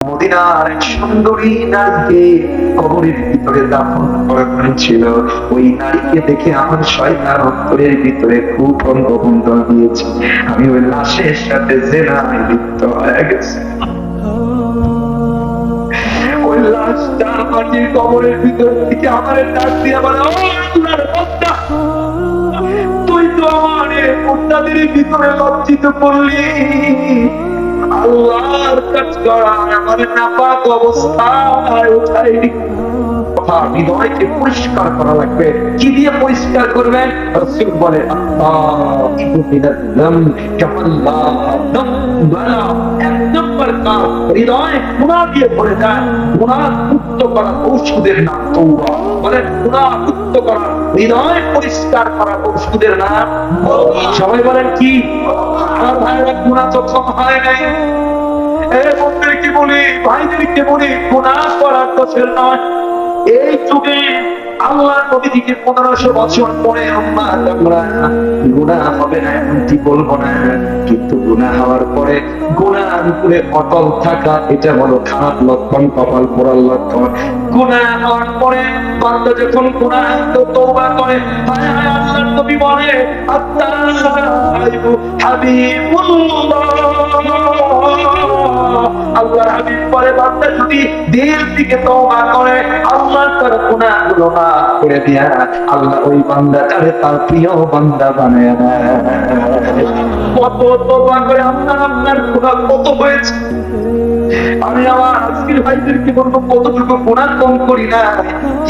মদিনার সুন্দরী নারীকে কবরের ভিতরে দাফন করা হয়েছিল। ওই নারীকে দেখে আমার শয়তান অন্তরের ভিতরে খুব অঙ্গভঙ্গ দিয়েছে। আমি ওই লাশের সাথে জেনায় লিপ্ত হয়ে গেছি। ওই লাশটা মাটির কবরের ভিতর থেকে আমার ডাক দিয়ে বলে "ও আল্লাহর বান্দা, তুই তো আমার ভিতরে লজ্জিত করলি। আল্লাহর কাজ করা আমার নাপাক অবস্থায় উঠাই কথা পরিষ্কার করা লাগবে। কি দিয়ে বলে। নাম। সবাই বলেন কি? কিন্তু গুণা হওয়ার পরে গুণার উপরে অটল থাকা, এটা হলো খারাপ লক্ষণ, কপাল পোড়ার লক্ষণ। গুণা হওয়ার পরে বান্দা যখন গুণা তো তওবা করে, হায় তার প্রিয় বান্দা বানায় কত করে আপনার আপনার গুনাহ কত হয়েছে? আমি আমার আজকের ভাইদেরকে বলব কতটুকু গুণাহ কম করি না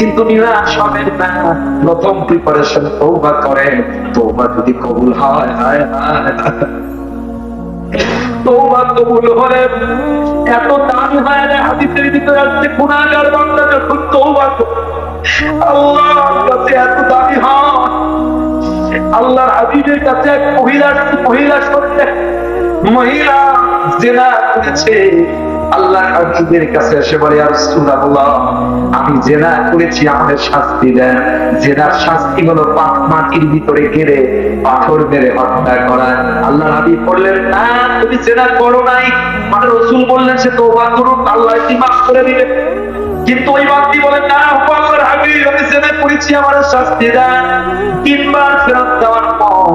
কিন্তু নিরাশ হবেন না। প্রথম প্রিপারেশন তৌবা করেন। তৌবা যদি কবুল হয়, হায় হায়। কবুল হলে এত হয় না, হাদিসের ভিতরে আসছে গুণাগার বান্দা যখন আল্লাহর কাছে এত দামি হয়। আল্লাহর হাবিবের কাছে এক মহিলা মহিলা সত্যি মহিলা জেনা করেছে। আল্লাহ হাবিবের কাছে এসে বলে রাসূলুল্লাহ, আমি জেনা করেছি, আমাদের শাস্তি দেন। জেনার শাস্তি হলো পাক মাটির ভিতরে গেড়ে পাথর মেরে হত্যা করা। আল্লাহ হাবিব বললেন, না, তুমি জেনা করো নাই। মানে রসুল বললেন, সে তওবা করুক, আল্লাহ কি মাফ করে দিবে। কিন্তু ওই ব্যক্তি বলেন, না আল্লাহর হাবিব, আমি জেনা করেছি আমার শাস্তি দেন। তিনবার ফেরত দেওয়ার পর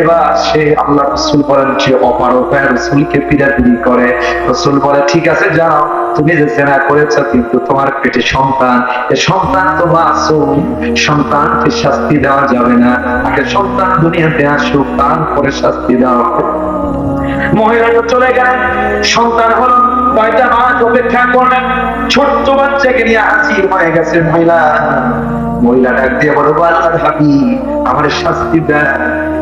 এবার সে আল্লাহ রসুল বলেন সে অপারকায় রসুলকে পিড়াপিড়ি করে। রসুল বলে, ঠিক আছে, যাও। তুমি যে জেনা করেছ, কিন্তু তোমার পেটে সন্তান। এ সন্তান তো মাসুম। সন্তানকে শাস্তি দেওয়া যাবে না। আগে সন্তান দুনিয়াতে আসুক, তারপরে শাস্তি দেওয়া মহিলাটা চলে গেলেন সন্তান হল কয়টা মাস অপেক্ষা করলেন। ছোট্ট বাচ্চাকে নিয়ে হাজির হয়ে গেছে মহিলা। মহিলা ডাক দিয়ে বলো আল্লাহ ভাবি আমার শাস্তি দেয়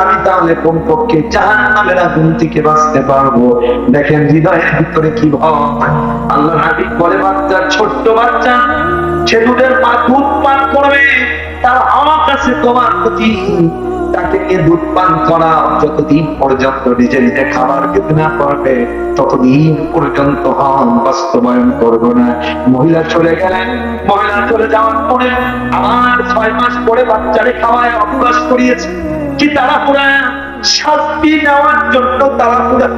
আমি তাহলে কমপক্ষে জাহান নামের আগুন থেকে বাঁচতে পারব। দেখেন হৃদয়ের ভিতরে কি ভয়। আল্লাহ হাবিব বলে বাচ্চা ছোট্ট বাচ্চা, সে দুধের দুধ পান করবে, তার আমার কাছে তোমার প্রতি। তাকে নিয়ে দুধ পান করা যতদিন পর্যন্ত নিজে নিজে খাবার খেতে না পারবে, ততদিন পর্যন্ত হন বাস্তবায়ন করব না। মহিলা চলে গেলেন। মহিলা চলে যাওয়ার পরে আমার ছয় মাস পরে বাচ্চারে খাওয়ায় অভ্যাস করিয়েছে। কি তারা পুরা শাস্তি নেওয়ার জন্য তারা পুরা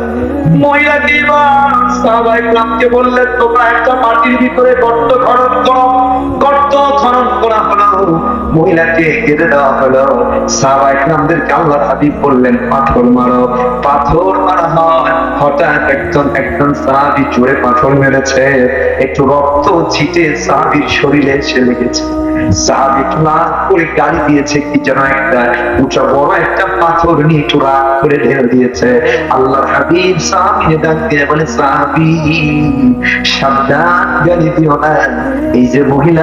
মহিলা দিবা সাহাবাই বললেন, তোমরা একটা মাটির ভিতরে গর্ত ঘর করো। খনন করা হলো। মহিলাকে কেটে দেওয়া হলো। সাহাবাই ক্লাবদেরকে আল্লাহ হাবিব বললেন, পাথর মারো, পাথর মারা হয়। হঠাৎ একজন একজন সাহাবি জোরে পাথর মেরেছে। একটু রক্ত ছিটে সাহাবির শরীরে এসে লেগেছে। সাহাবি টুরাক করে গাড়ি দিয়েছে, কি যেন একটা, উঁচা বড় একটা পাথর নিয়ে টুরাক করে ঢেলে দিয়েছে। আল্লাহ হাবিব সাহাবিনে ডাক দিয়ে বলে, সাহাবি, সাবধান গাড়ি দিও না। এই যে মহিলা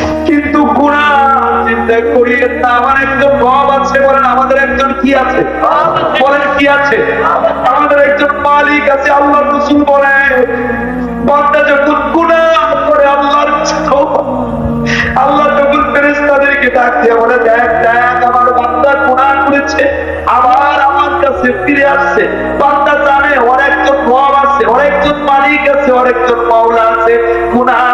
কিন্তু গুণা চিন্তা করিয়ে তা আমার একজন আছে বলেন আমাদের একজন কি আছে? বলেন কি আছে? আমাদের একজন মালিক আছে আল্লাহ রসুল বলে বান্দা যখন গুণা করে আল্লাহর আল্লাহ যখন ডাক দিয়ে বলে, দেখ দেখ, আমার গুণা করেছে, আবার আমার কাছে ফিরে আসছে। বান্দা জানে, ওর একজন আছে, ওর মালিক আছে, ওর একজন আছে। গুণা করে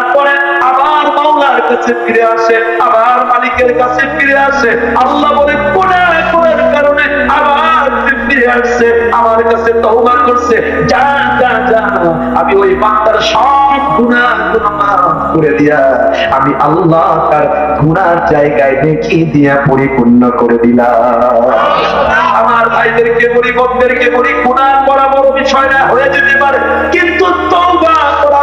কাছে ফিরে আসে, আবার মালিকের কাছে ফিরে আসে। আল্লাহ বলে গুণা করার কারণে আবার ফিরে আসছে? আমার কাছে তওবা করছে। যা যা যা, আমি ওই বান্দার সব গুনাহ করে দিয়া, আমি আল্লাহ তার গুনার জায়গায় দেখিয়ে দিয়া পরিপূর্ণ করে দিলাম। আমার ভাইদেরকে বলি, বোনদেরকে বলি, গুনাহ করা বড় বিষয় না, হয়ে যেতে পারে। কিন্তু তওবা করা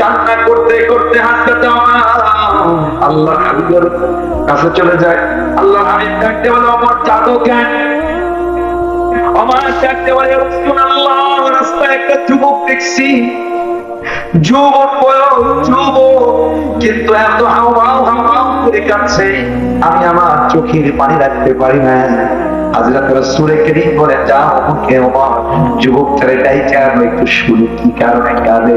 কান্না করতে করতে হাসতে আল্লাহ হাবিবের কাছে চলে যায়। আল্লাহ হাবিব ডাকতে বলে কেন? আমার ডাকতে বলে আল্লাহ রাস্তায় একটা যুবক দেখছি। আমি আমার চোখের পানি রাখতে পারি না। হাজরত রাসূলের করিম বলে যাও ওকে ওমর, যুবক ডাইকে আর একটু শুনি কি কারণে কাঁদে?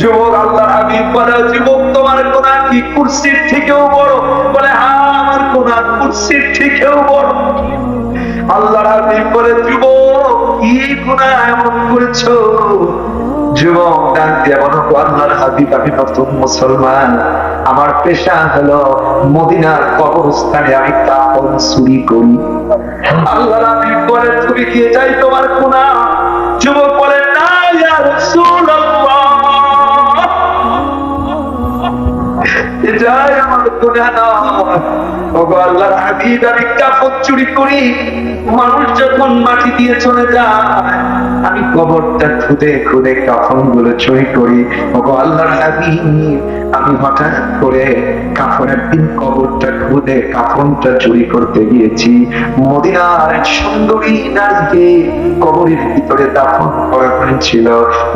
যুবক আল্লাহর হাবিব বলে, যুবক, তোমার কি থেকেও বড়? বলে হ্যাঁ আমার থেকেও বড়। আল্লাহর হাবিব বলে, যুবক, কি এমন যুবক দিয়ে আল্লাহর হাবিব, আমি নতুন মুসলমান। আমার পেশা হলো মদিনার কবরস্থানে আমি কাপড় চুরি করি। আল্লাহর হাবিব বলে, তুমি কি চাই তোমার গুনাহ যুবক বলে, না, ইয়া রাসূলুল্লাহ। হাবিব, আমি চুরি করি। মানুষ যখন মাটি দিয়ে চলে আমি কবরটা খুদে খুদে কাফনগুলো চুরি করি। ওগো আল্লাহর হাবিব আমি হঠাৎ করে কাফনের দিন কবরটা খুদে কাফনটা চুরি করতে গিয়েছি। মদিনার সুন্দরী নারীকে কবরের ভিতরে দাফন করা হয়েছিল।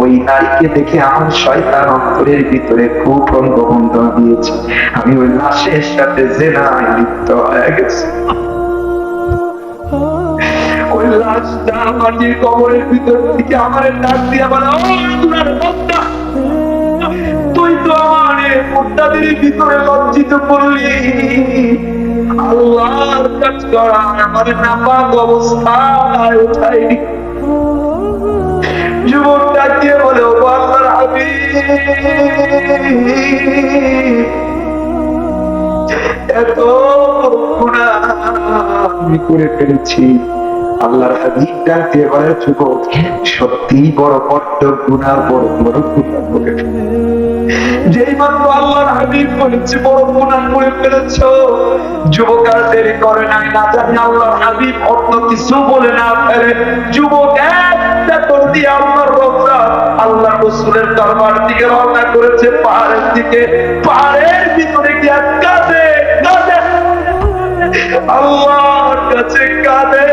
ওই নারীকে দেখে আমার শয়তান অন্তরের ভিতরে খুব বন্ধ দিয়েছে। আমি ওই লাশের সাথে জেনায় লিপ্ত হয়ে গেছি। ওই লাশটা মাটির কবরের ভিতর থেকে আমার ডাক দিয়ে বান্দা তুই আমার ভিতরে লজ্জিত করলি। আল্লাহর কাজ করা আমার অবস্থায় উঠাই আমি করে ফেলেছি। আল্লাহর হাবিব ডাকতে যুবক? সত্যি বড় বড্ড গুনাহ বড় বড় গুনাহ করে ফেলেছি। যেই মাত্র আল্লাহর হাবিব বলেছে, বড় করে ফেলেছ। দেরি করে নাই, না জানি আল্লাহর হাবিব অন্য কিছু বলে না ফেলে। যুবক একটা আল্লাহর আল্লাহ রসুলের দরবার দিকে রওনা করেছে, পাহাড়ের দিকে। পাহাড়ের ভিতরে কাঁদে আল্লাহর কাছে কাঁদে।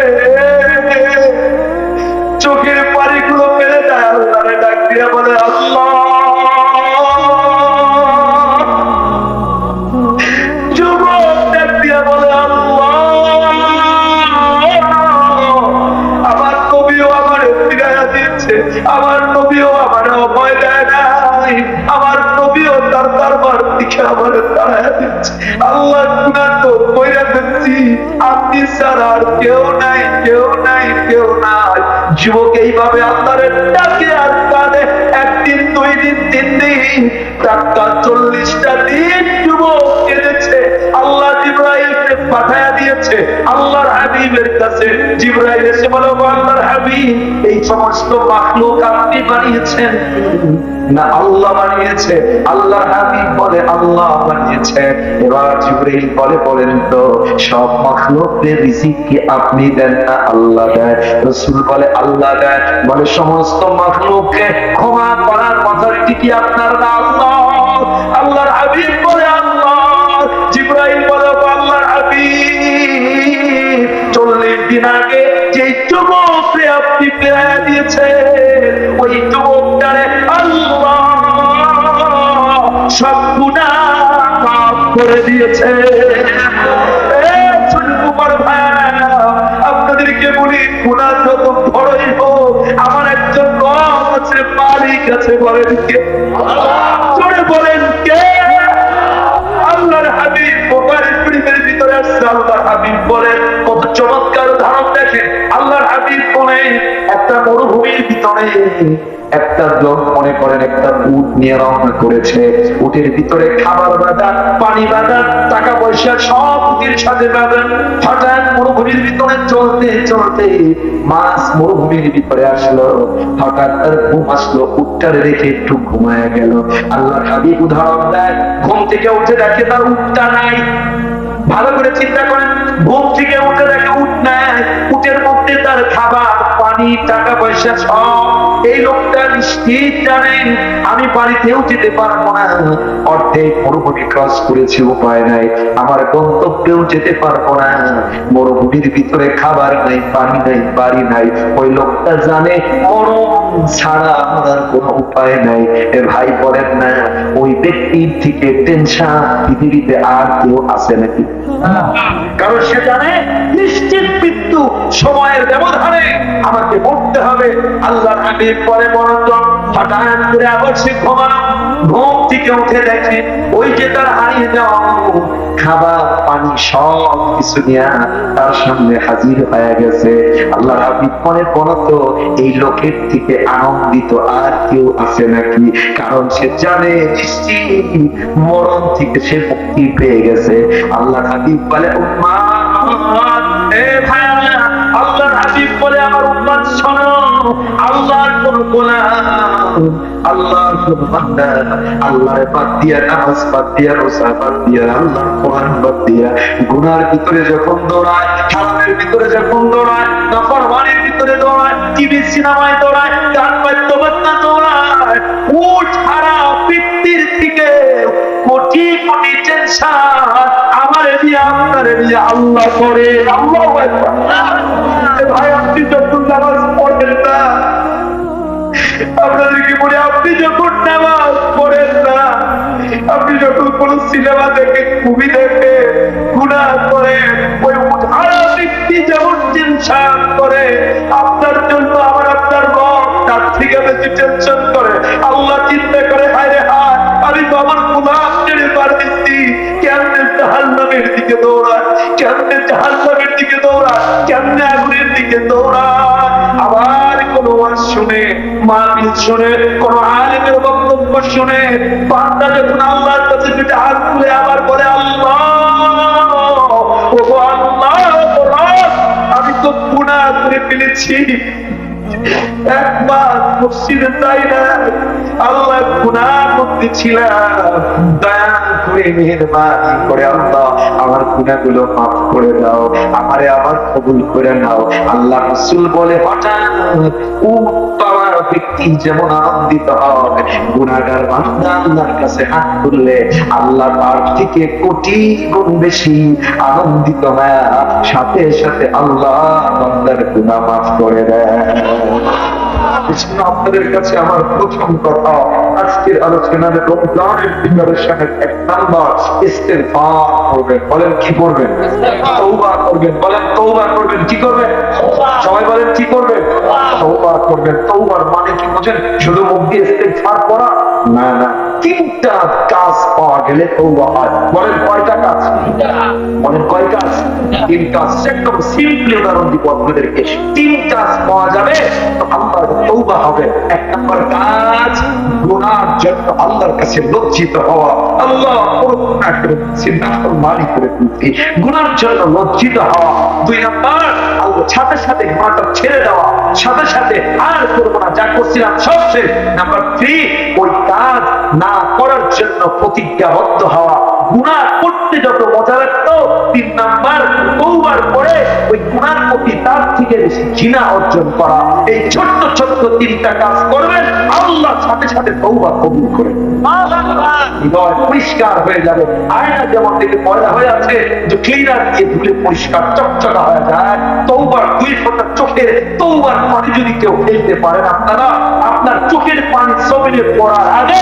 চোখের দেয়, আল্লাহরে ডাক দিয়ে বলে, আল্লাহ। দিন দিয়েছে আল্লাহর হাবিবের কাছে। জিব্রাইল এসে বলে "ও আল্লাহর হাবিব, এই সমস্ত মাখলুক আপনি বানিয়েছেন? না, আল্লাহ বানিয়েছে। আল্লাহর হাবিব বলে, আল্লাহ বানিয়েছে। এবার জিব্রাইল বলে, বলেন তো, সব মাখলুকের রিজিক কি আপনি দেন না আল্লাহ দেয়? রাসূল বলে, আল্লাহ দেয়। বলে, সমস্ত মাখলুককে ক্ষমা করার কথাটি কি আপনার না আল্লাহ? আল্লাহর হাবিব বলে চল্লিশ দিন আগে যে যুবককে আপনি ফেরাইয়া দিয়েছে ওই যুবকটারে সব গুনাহ মাফ করে দিয়েছে আপনাদেরকে বলি, গুনাহ যত বড়ই হোক। আমার একজন রব আছে, মালিক আছে, বলেন ভিতরে একটা লোক মনে করেন একটা উট নিয়ে রওনা করেছে। উটের ভিতরে খাবার বাঁধা পানি বাঁধা টাকা পয়সা সব উটের সাথে বাঁধেন হঠাৎ মরুভূমির ভিতরে চলতে চলতে মাছ মরুভূমির ভিতরে আসলো। হঠাৎ তার ঘুম আসলো, উটটারে রেখে একটু ঘুমায় গেল। আল্লাহর হাবিব উদাহরণ দেয়, ঘুম থেকে উঠে দেখে তার উটটা নাই। ভালো করে চিন্তা করেন, ঘুম থেকে উঠে দেখে উঠ নাই। এই লোকটা জানেন, আমি বাড়িতেও যেতে পারব না। অর্ধেক মরুভূমি ক্রস করেছি, উপায় নাই। আমার গন্তব্যেও যেতে পারব না। মরুভূমির ভিতরে খাবার নাই, পানি নাই, বাড়ি নাই। ওই লোকটা জানে, মরণ ছাড়া আমার কোনো উপায় নাই। এ ভাই বলেন না, ওই ব্যক্তির থেকে টেনশন পৃথিবীতে আর কেউ আছে নাকি? কারণ সে জানে, নিশ্চিত মৃত্যু সময়ের ব্যবধানে আমাকে মরতে হবে। আল্লাহ পরে হঠাৎ করে আবার সে ঘুম থেকে উঠে দেখে ওই যে তার হারিয়ে যাওয়া খাবার, পানি সব কিছু নিয়ে তার সামনে হাজির হয়ে গেছে। আল্লাহ হাবিব এই লোকের থেকে আনন্দিত আর কেউ আছে নাকি? কারণ সে জানে মরণ থেকে সে মুক্তি পেয়ে গেছে। আল্লাহ হাবিব বলে ভাইরা গুনার ভিতরে যখন দৌড়ায় হারামের ভিতরে যখন দৌড়ায়, নাফরমানির ভিতরে দৌড়ায় টিভি সিনেমায় দৌড়ায়, গান বাদ্যবাদ্যা দৌড়ায়, উঠ হারা বৃত্তির থেকে কোটি কোটি টেনশন। আপনার আপনি যখন নামাজ পড়েন না আপনি যখন কোন সিনেমা দেখে দেখে গুণা করে, ওই ব্যক্তি যেমন টেনশন করে, আপনার জন্য আমার, আপনার মন তার থেকে বেশি টেনশন করে। আল্লাহ চিন্তা করে, হায় রে, হায় আমি আমার গুণাহ ছেড়ে পার দিচ্ছি কেমনে জাহান্নামের দিকে দৌড়ায়? কেমনে জাহান্নামের দিকে দৌড়ায়? কেমনে আগুনের দিকে দৌড়ায়? আবার কোন ওয়াজ শুনে, মাহফিল শুনে, কোন আলেমের বক্তব্য শুনে, বান্দা যখন আল্লাহর কাছে পিঠে হাত তুলে আবার বলে, আল্লাহ ও আল্লাহ আমি তো গুনাহ করে ফেলেছি। একবার মসজিদে না আল্লাহ করতেছিলাম দয়া করে, মেহরবানি করে, আল্লাহ আমার গুনাহগুলো মাফ করে দাও, আমারে আবার কবুল করে নাও। আল্লাহ রসুল বলে হঠাৎ পাওয়ার ব্যক্তি যেমন আনন্দিত হয় গুনাগার বান্দা আল্লাহর কাছে হাত তুললে আল্লাহ তার থেকে কোটি গুণ বেশি আনন্দিত হয়। সাথে সাথে আল্লাহ বান্দার গুনাহ মাফ করে দেয়। এজন্য আপনাদের কাছে আমার প্রথম কথা আজকের আলোচনার রমজানের প্রিপারেশনের এক নাম্বার ইস্তেগফার করবেন। বলেন কি করবেন? তওবা করবেন। বলেন তওবা করবেন কি করবেন? সবাই বলেন কি করবেন? তওবা করবেন। তওবার মানে কি বোঝেন? শুধু মুখ দিয়ে ইস্তেগফার করা? না না। তিনটা কাজ পাওয়া গেলে তওবা হয়। বলেন কয়টা কাজ? বলেন কয় কাজ? তিন কাজ। একদম সিম্পলি উদাহরণ দিব আপনাদেরকে। তিন কাজ পাওয়া যাবে আল্লাহর তৌবা হবে। এক নম্বর কাজ, গুনার জন্য আল্লাহর কাছে লজ্জিত হওয়া। আল্লাহ কোনো গুনাহ করে দিচ্ছি গুনার জন্য লজ্জিত হওয়া। দুই নম্বর সাথে সাথে গুনাহটা ছেড়ে দেওয়া। সাথে সাথে আর করব না, যা করছিলাম সব শেষ। নাম্বার থ্রি ওই কাজ না করার জন্য প্রতিজ্ঞাবদ্ধ হওয়া, গুনাহ করতে যত মজা লাগতো, তিন নাম্বার তৌবার পরে ওই গুনার প্রতি তার থেকে বেশি অর্জন করা। এই ছোট্ট ছোট্ট তিনটা কাজ করবেন আল্লাহ সাথে সাথে তৌবা কবুল করে পরিষ্কার হয়ে যাবে। আয়না যেমন ময়লা হয়ে আছে, যে ক্লিনার দিয়ে ধুলে পরিষ্কার, চকচকা হয়ে যায়। তৌবার দুই ফোঁটা তৌবার পানি যদি কেউ ফেলতে পারেন আপনারা আপনার চোখের পানি জমিনে পড়ার আগে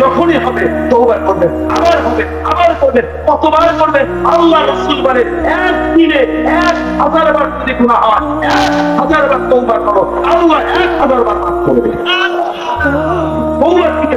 যখনই হবে তৌবা করবেন, আবার হবে, আবার করবেন, কতবার করবেন? আল্লাহ রসুল বলে একদিনে এক হাজার বার যদি গুনাহ হয়, এক হাজার বার তৌবা করো, আল্লাহ এক হাজার বার মাফ করে তৌবার থেকে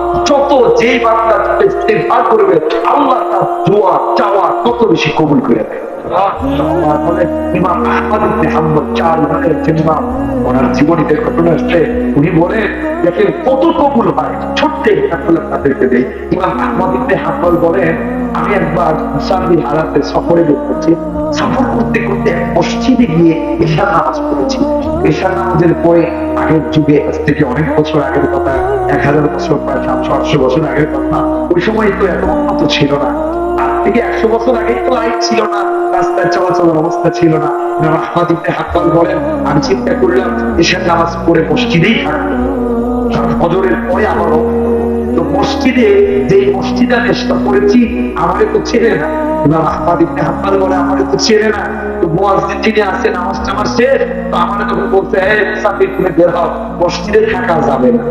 যত যেই বান্দা ইস্তেগফার করবে, আল্লাহ তার দোয়া, চাওয়া তত বেশি কবুল করে কত কবুল হয় ছোট্ট বলেন, আমি একবার মুসাফির হারাতে সফরে বের করছি সফর করতে করতে মসজিদে গিয়ে এশা নামাজ পড়েছি। এশা নামাজের পরে আগের যুগে থেকে অনেক বছর আগের কথা, এক হাজার বছর প্রায় সাতশো আটশো বছর আগের কথা, ওই সময় তো এত উন্নত ছিল না। আজ থেকে একশো বছর আগে তো লাইট ছিল না রাস্তায় চলাচলের অবস্থা ছিল না। ইবনে হাম্বল বলেন আমি চিন্তা করলাম নামাজ পড়ে মসজিদেই থাকব। ফজরের পরে আবারও। তো মসজিদে যে মসজিদে চেষ্টা করেছি, আমারে তো ছেড়ে না। বলে আমারে তো ছেড়ে না। মুয়াজ্জিন যিনি আছে নামাজ টামাজ শেষ তো আমারে তখন বলছে মুসাফির তুমি বের হও মসজিদে থাকা যাবে না।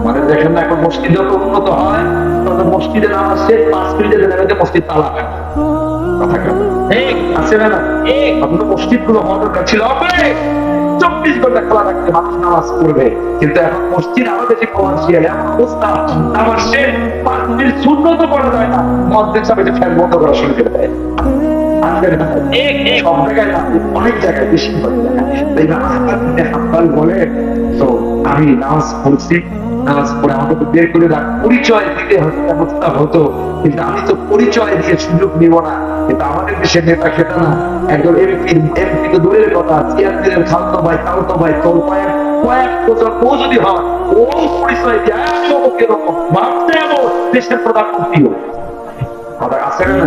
আমাদের দেখেন না এখন মসজিদ যত উন্নত হয় তত মসজিদে নামাজ শেষ পাঁচ মিনিটে দেখা যায় মসজিদ তালা থাকে। কথা কেন? আছে না না? আপনার মসজিদগুলো হওয়ার দরকার ছিল। অনেক চব্বিশ ঘণ্টা খোলা রাখতে মানুষ নামাজ পড়বে। কিন্তু এখন মসজিদ আরও বেশি কমার্শিয়াল এমন অবস্থা আমার সে পাঁচ মিনিট শূন্য তো করা যায় না। মসজিদ সব এটা ফ্যান বন্ধ করা শুরু করে দেয়। আসবে সব জায়গায় অনেক জায়গায় বেশি করে তাই না? আহমদ বলে তো আমি নামাজ পড়ছি। নামাজ পড়ে আমাকে তো বের করে রাখ পরিচয় দিতে ব্যবস্থা হতো। কিন্তু আমি তো পরিচয় দিয়ে সুযোগ নিব না। কিন্তু আমাদের দেশের নেতা খেতা না। একজন এমপি এমপি তো দূরের কথা। চেয়ারম্যানের খালতো ভাই তালতো ভাই তোর কয়েক কয়েক বছর ও যদি হয় ও পরিচয় দিয়ে একদম এরকম ভাবতে এমন দেশের প্রধানমন্ত্রী হোক। কথা আছে না?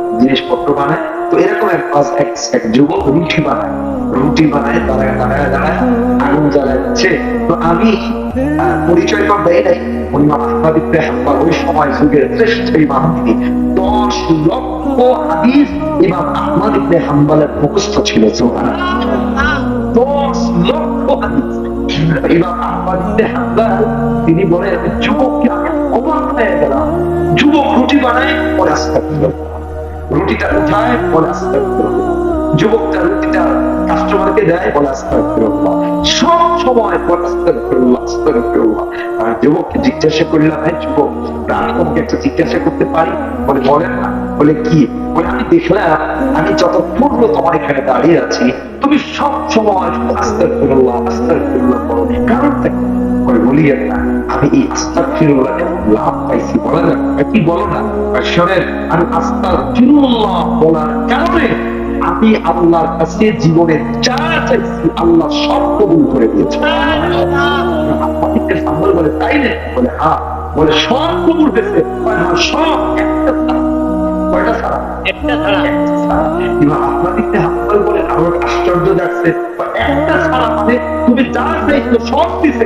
জিনিসপত্র বানায়। তো এরকম এক এক এক যুবক রুটি বানায়। রুটি বানায় দাঁড়ায় দাঁড়ায় দাঁড়ায় আগুন জ্বালাচ্ছে তো আমি পরিচয় তো দেয় নাই। ইমাম আহমদ ইবনে ওই সময় যুগের শ্রেষ্ঠ ইমাম তিনি। দশ লক্ষ হাদিস ইমাম আহমদ ইবনে মুখস্থ ছিল, সুবহানাল্লাহ। দশ লক্ষ হাদিস। ইমাম আহমদ ইবনে হাম্বল, তিনি বলেন যুবককে আমি অবাক হয়ে গেলাম যুবক রুটি বানায়, পরে আস্তে রুটিটা পরে আস্তে যুবকটা রুটিটা কাস্টমারকে দেয় বলে সব সময় বলে আর যুবককে জিজ্ঞাসা করলাম হ্যাঁ যুবক আমি তোমাকে একটা জিজ্ঞাসা করতে পারি? বলে, বলেন না। বলে, কি? বলে, আমি দেখলাম, আমি যত পূর্ব তোমার এখানে দাঁড়িয়ে আছি, তুমি সব সময় আস্তে ফিরুল্লাহ আস্তে করো। কারণটা? বলে বলি না। আমি এই লাভ পাইছি বলে না? কি বলো না? শোনেন আমি আস্তার ফিরুল্লাহ বলার কারণে আমি আল্লাহর কাছে জীবনে যা চাইছি আল্লাহ সব কবুল করে দিয়েছে। সাম্বল বলে তাই না? বলে হ্যাঁ। বলে সব কবুল হয়েছে। হ্যাঁ, সব একটা কয়টা ছাড়া? একটা ছাড়া। আমার আশ্চর্য বা একটা ছাড়া মানে তুমি যা চাইছো সব দিছে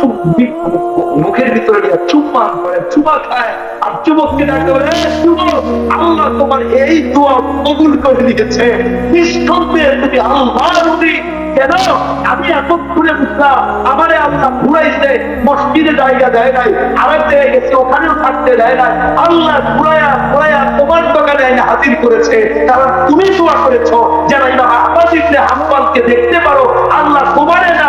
চুপ মুখের ভিতরে করে চুমা খায়। আর যুবককে বলে আল্লাহ তোমার এই দোয়া কবুল করে নিয়েছে নিঃসন্দেহে তুমি কেন? আমি বুঝলাম, আমারে আল্লাহ ঘুরাইছে, মসজিদে জায়গা দেয় নাই আরেক জায়গায় গেছে, ওখানেও থাকতে দেয় নাই। আল্লাহ তোমার দোকানে এনে হাজির করেছে। কারণ তুমি দোয়া করেছ, যারা ইমাম আহমদ ইবনে দেখতে পারো, আল্লাহ তোমারে না